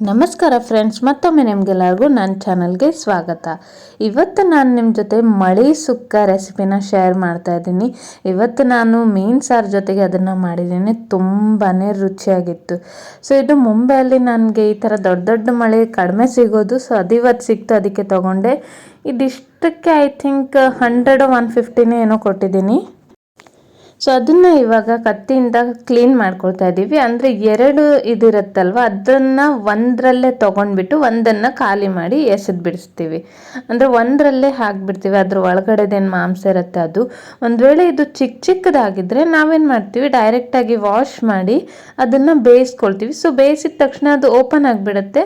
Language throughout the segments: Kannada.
ನಮಸ್ಕಾರ ಫ್ರೆಂಡ್ಸ್ ಮತ್ತೊಮ್ಮೆ ನಿಮಗೆಲ್ಲರಿಗೂ ನನ್ನ ಚಾನಲ್ಗೆ ಸ್ವಾಗತ. ಇವತ್ತು ನಾನು ನಿಮ್ಮ ಜೊತೆ ಮಳೆ ಸುಕ್ಕ ರೆಸಿಪಿನ ಶೇರ್ ಮಾಡ್ತಾ ಇದ್ದೀನಿ. ಇವತ್ತು ನಾನು ಮೀನು ಸಾರು ಜೊತೆಗೆ ಅದನ್ನು ಮಾಡಿದ್ದೀನಿ. ತುಂಬಾ ರುಚಿಯಾಗಿತ್ತು. ಸೊ ಇದು ಮುಂಬೈಯಲ್ಲಿ ನನಗೆ ಈ ಥರ ದೊಡ್ಡ ದೊಡ್ಡ ಮಳೆ ಕಡಿಮೆ ಸಿಗೋದು ಸೊ ಅದು ಇವತ್ತು ಸಿಕ್ತು, ಅದಕ್ಕೆ ತೊಗೊಂಡೆ. ಇದಿಷ್ಟಕ್ಕೆ ಐ ಥಿಂಕ್ ಹಂಡ್ರೆಡ್ ಒನ್ ಫಿಫ್ಟಿನೇ ಏನೋ ಕೊಟ್ಟಿದ್ದೀನಿ. ಸೊ ಅದನ್ನು ಇವಾಗ ಕತ್ತಿಯಿಂದ ಕ್ಲೀನ್ ಮಾಡ್ಕೊಳ್ತಾ ಇದ್ದೀವಿ ಅಂದರೆ ಎರಡು ಇದಿರುತ್ತಲ್ವ? ಅದನ್ನು ಒಂದರಲ್ಲೇ ತೊಗೊಂಡ್ಬಿಟ್ಟು ಒಂದನ್ನು ಖಾಲಿ ಮಾಡಿ ಎಸೆದು ಬಿಡಿಸ್ತೀವಿ. ಅಂದರೆ ಒಂದರಲ್ಲೇ ಹಾಕ್ಬಿಡ್ತೀವಿ. ಅದ್ರ ಒಳಗಡೆದೇನು ಮಾಂಸ ಇರುತ್ತೆ ಅದು. ಒಂದು ವೇಳೆ ಇದು ಚಿಕ್ಕ ಚಿಕ್ಕದಾಗಿದ್ದರೆ ನಾವೇನು ಮಾಡ್ತೀವಿ? ಡೈರೆಕ್ಟಾಗಿ ವಾಶ್ ಮಾಡಿ ಅದನ್ನು ಬೇಯಿಸ್ಕೊಳ್ತೀವಿ. ಸೊ ಬೇಯಿಸಿದ ತಕ್ಷಣ ಅದು ಓಪನ್ ಆಗಿಬಿಡುತ್ತೆ.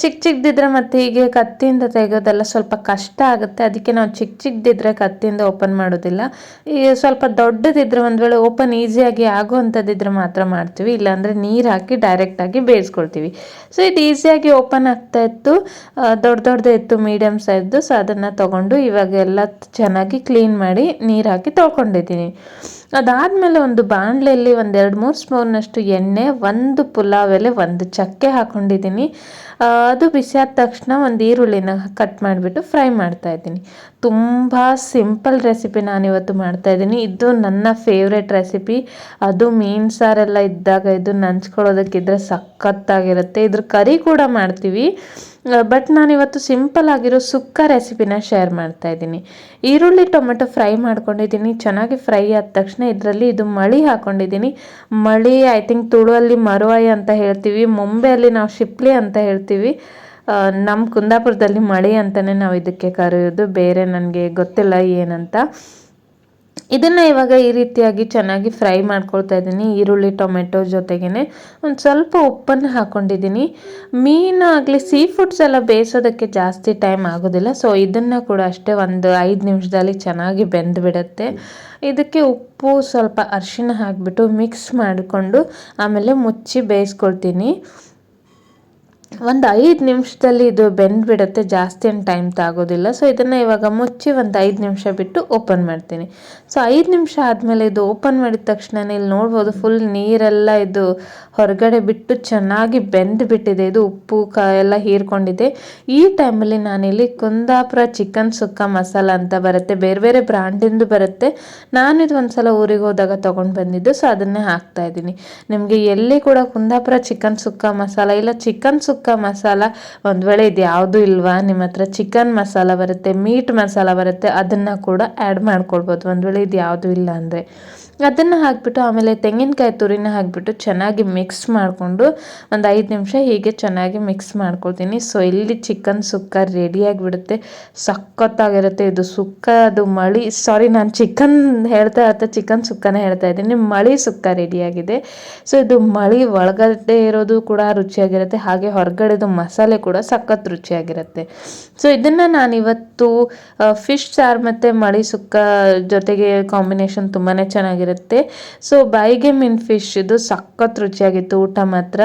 ಚಿಕ್ಕ ಚಿಕ್ಕದಿದ್ರೆ ಮತ್ತು ಹೀಗೆ ಕತ್ತಿಯಿಂದ ತೆಗೆಯೋದೆಲ್ಲ ಸ್ವಲ್ಪ ಕಷ್ಟ ಆಗುತ್ತೆ. ಅದಕ್ಕೆ ನಾವು ಚಿಕ್ಕ ಚಿಕ್ಕದಿದ್ರೆ ಕತ್ತಿಯಿಂದ ಓಪನ್ ಮಾಡೋದಿಲ್ಲ. ಈ ಸ್ವಲ್ಪ ದೊಡ್ಡದಿದ್ರೆ ಒಂದು ವೇಳೆ ಓಪನ್ ಈಸಿಯಾಗಿ ಆಗುವಂಥದ್ದಿದ್ರೆ ಮಾತ್ರ ಮಾಡ್ತೀವಿ, ಇಲ್ಲಾಂದರೆ ನೀರು ಹಾಕಿ ಡೈರೆಕ್ಟಾಗಿ ಬೇಯಿಸ್ಕೊಳ್ತೀವಿ. ಸೊ ಇದು ಈಸಿಯಾಗಿ ಓಪನ್ ಆಗ್ತಾ ಇತ್ತು. ದೊಡ್ಡ ದೊಡ್ಡದೇ ಇತ್ತು ಮೀಡಿಯಮ್ ಸೈಜ್ದು ಸೊ ಅದನ್ನು ತೊಗೊಂಡು ಇವಾಗೆಲ್ಲ ಚೆನ್ನಾಗಿ ಕ್ಲೀನ್ ಮಾಡಿ ನೀರು ಹಾಕಿ ತೊಳ್ಕೊಂಡಿದ್ದೀನಿ. ಅದಾದಮೇಲೆ ಒಂದು ಬಾಣಲೆಯಲ್ಲಿ ಒಂದು ಎರಡು ಮೂರು ಸ್ಪೂನಷ್ಟು ಎಣ್ಣೆ, ಒಂದು ಪುಲಾವ್ ಎಲೆ, ಒಂದು ಚಕ್ಕೆ ಹಾಕ್ಕೊಂಡಿದ್ದೀನಿ ಅದು ಬಿಸಿಯಾದ ತಕ್ಷಣ ಒಂದು ಈರುಳ್ಳಿನ ಕಟ್ ಮಾಡಿಬಿಟ್ಟು ಫ್ರೈ ಮಾಡ್ತಾ ಇದ್ದೀನಿ. ತುಂಬ ಸಿಂಪಲ್ ರೆಸಿಪಿ ನಾನಿವತ್ತು ಮಾಡ್ತಾಯಿದ್ದೀನಿ ಇದು ನನ್ನ ಫೇವ್ರೆಟ್ ರೆಸಿಪಿ ಅದು ಮೀನು ಸಾರೆಲ್ಲ ಇದ್ದಾಗ ಇದು ನಂಚ್ಕೊಳ್ಳೋದಕ್ಕಿದ್ರೆ ಸಖತ್ತಾಗಿರುತ್ತೆ. ಇದ್ರ ಕರಿ ಕೂಡ ಮಾಡ್ತೀವಿ. ಬಟ್ ನಾನು ಇವತ್ತು ಸಿಂಪಲ್ ಆಗಿರೋ ಸುಕ್ಕ ರೆಸಿಪಿನ ಶೇರ್ ಮಾಡ್ತಾ ಇದ್ದೀನಿ. ಈರುಳ್ಳಿ, ಟೊಮೆಟೊ ಫ್ರೈ ಮಾಡ್ಕೊಂಡಿದ್ದೀನಿ. ಚೆನ್ನಾಗಿ ಫ್ರೈ ಆದ ತಕ್ಷಣ ಇದರಲ್ಲಿ ಇದು ಮಳಿ ಹಾಕೊಂಡಿದ್ದೀನಿ. ಮಳಿ ಐ ಥಿಂಕ್ ತುಳುವಲ್ಲಿ ಮರುವಾಯಿ ಅಂತ ಹೇಳ್ತೀವಿ. ಮುಂಬೆಯಲ್ಲಿ ನಾವು ಶಿಪ್ಲಿ ಅಂತ ಹೇಳ್ತೀವಿ. ನಮ್ಮ ಕುಂದಾಪುರದಲ್ಲಿ ಮಳಿ ಅಂತಲೇ ನಾವು ಇದಕ್ಕೆ ಕರೆಯೋದು. ಬೇರೆ ನನಗೆ ಗೊತ್ತಿಲ್ಲ ಏನಂತ. ಇದನ್ನು ಇವಾಗ ಈ ರೀತಿಯಾಗಿ ಚೆನ್ನಾಗಿ ಫ್ರೈ ಮಾಡ್ಕೊಳ್ತಾ ಇದ್ದೀನಿ. ಈರುಳ್ಳಿ, ಟೊಮೆಟೊ ಜೊತೆಗೇ ಒಂದು ಸ್ವಲ್ಪ ಉಪ್ಪನ್ನು ಹಾಕ್ಕೊಂಡಿದ್ದೀನಿ ಮೀನು ಆಗಲಿ, ಸೀ ಫುಡ್ಸ್ ಎಲ್ಲ ಬೇಯಿಸೋದಕ್ಕೆ ಜಾಸ್ತಿ ಟೈಮ್ ಆಗೋದಿಲ್ಲ. ಸೊ ಇದನ್ನು ಕೂಡ ಅಷ್ಟೇ ಒಂದು ಐದು ನಿಮಿಷದಲ್ಲಿ ಚೆನ್ನಾಗಿ ಬೆಂದು ಬಿಡುತ್ತೆ ಇದಕ್ಕೆ ಉಪ್ಪು ಸ್ವಲ್ಪ ಅರ್ಶಿನ ಹಾಕಿಬಿಟ್ಟು ಮಿಕ್ಸ್ ಮಾಡಿಕೊಂಡು ಆಮೇಲೆ ಮುಚ್ಚಿ ಬೇಯಿಸ್ಕೊಳ್ತೀನಿ. ಒಂದು ಐದು ನಿಮಿಷದಲ್ಲಿ ಇದು ಬೆಂದ್ಬಿಡುತ್ತೆ, ಜಾಸ್ತಿ ಏನು ಟೈಮ್ ತಾಗೋದಿಲ್ಲ. ಸೊ ಇದನ್ನು ಇವಾಗ ಮುಚ್ಚಿ ಒಂದು ಐದು ನಿಮಿಷ ಬಿಟ್ಟು ಓಪನ್ ಮಾಡ್ತೀನಿ. ಸೊ ಐದು ನಿಮಿಷ ಆದಮೇಲೆ ಇದು ಓಪನ್ ಮಾಡಿದ ತಕ್ಷಣ ಇಲ್ಲಿ ನೋಡ್ಬೋದು ಫುಲ್ ನೀರೆಲ್ಲ ಇದು ಹೊರಗಡೆ ಬಿಟ್ಟು ಚೆನ್ನಾಗಿ ಬೆಂದು ಬಿಟ್ಟಿದೆ ಇದು ಉಪ್ಪು, ಕ, ಎಲ್ಲ ಹೀರ್ಕೊಂಡಿದೆ. ಈ ಟೈಮಲ್ಲಿ ನಾನಿಲ್ಲಿ ಕುಂದಾಪುರ ಚಿಕನ್ ಸುಕ್ಕ ಮಸಾಲ ಅಂತ ಬರುತ್ತೆ. ಬೇರೆ ಬೇರೆ ಬ್ರ್ಯಾಂಡಿಂದು ಬರುತ್ತೆ. ನಾನು ಇದು ಒಂದ್ಸಲ ಊರಿಗೆ ಹೋದಾಗ ತೊಗೊಂಡು ಬಂದಿದ್ದು. ಸೊ ಅದನ್ನೇ ಹಾಕ್ತಾ ಇದ್ದೀನಿ. ನಿಮಗೆ ಎಲ್ಲಿ ಕೂಡ ಕುಂದಾಪುರ ಚಿಕನ್ ಸುಕ್ಕ ಮಸಾಲ ಇಲ್ಲ ಚಿಕನ್ ಸುಕ್ಕ ಮಸಾಲ ಒಂದು ವೇಳೆ ಇದು ಯಾವುದು ಇಲ್ವಾ ನಿಮ್ಮ ಹತ್ರ ಚಿಕನ್ ಮಸಾಲ ಬರುತ್ತೆ ಮೀಟ್ ಮಸಾಲ ಬರುತ್ತೆ, ಅದನ್ನು ಕೂಡ ಆ್ಯಡ್ ಮಾಡ್ಕೊಳ್ಬೋದು. ಒಂದು ವೇಳೆ ಇದು ಯಾವುದು ಇಲ್ಲ ಅಂದರೆ. ಅದನ್ನು ಹಾಕಿಬಿಟ್ಟು ಆಮೇಲೆ ತೆಂಗಿನಕಾಯಿ ತುರಿನ ಹಾಕಿಬಿಟ್ಟು ಚೆನ್ನಾಗಿ ಮಿಕ್ಸ್ ಮಾಡಿಕೊಂಡು ಒಂದು ಐದು ನಿಮಿಷ ಹೀಗೆ ಚೆನ್ನಾಗಿ ಮಿಕ್ಸ್ ಮಾಡ್ಕೊಳ್ತೀನಿ. ಸೊ ಇಲ್ಲಿ ಚಿಕನ್ ಸುಕ್ಕ ರೆಡಿಯಾಗಿಬಿಡುತ್ತೆ ಸಖತ್ತಾಗಿರುತ್ತೆ. ಇದು ಸುಕ್ಕ, ಅದು ಮಳಿ. ಸಾರಿ ನಾನು ಚಿಕನ್ ಹೇಳ್ತಾ ಇರ್ತಾ ಚಿಕನ್ ಸುಕ್ಕನೇ ಹೇಳ್ತಾ ಇದ್ದೀನಿ. ಮಳಿ ಸುಕ್ಕ ರೆಡಿಯಾಗಿದೆ ಸೊ ಇದು ಮಳಿ ಒಳಗಡೆ ಇರೋದು ಕೂಡ ರುಚಿಯಾಗಿರುತ್ತೆ. ಹಾಗೆ ಹೊರಗಡೆದು ಮಸಾಲೆ ಕೂಡ ಸಖತ್ ರುಚಿಯಾಗಿರುತ್ತೆ. ಸೊ ಇದನ್ನು ನಾನಿವತ್ತು ಫಿಶ್ ಸಾರು ಮತ್ತು ಮಳಿ ಸುಕ್ಕ ಜೊತೆಗೆ ಕಾಂಬಿನೇಷನ್ ತುಂಬಾ ಚೆನ್ನಾಗಿರುತ್ತೆ. ಸೊ ಬಾಯಿಗೆ ಮೀನ್ ಫಿಶ್ ಇದು ಸಖತ್ ರುಚಿಯಾಗಿತ್ತು. ಊಟ ಮಾತ್ರ.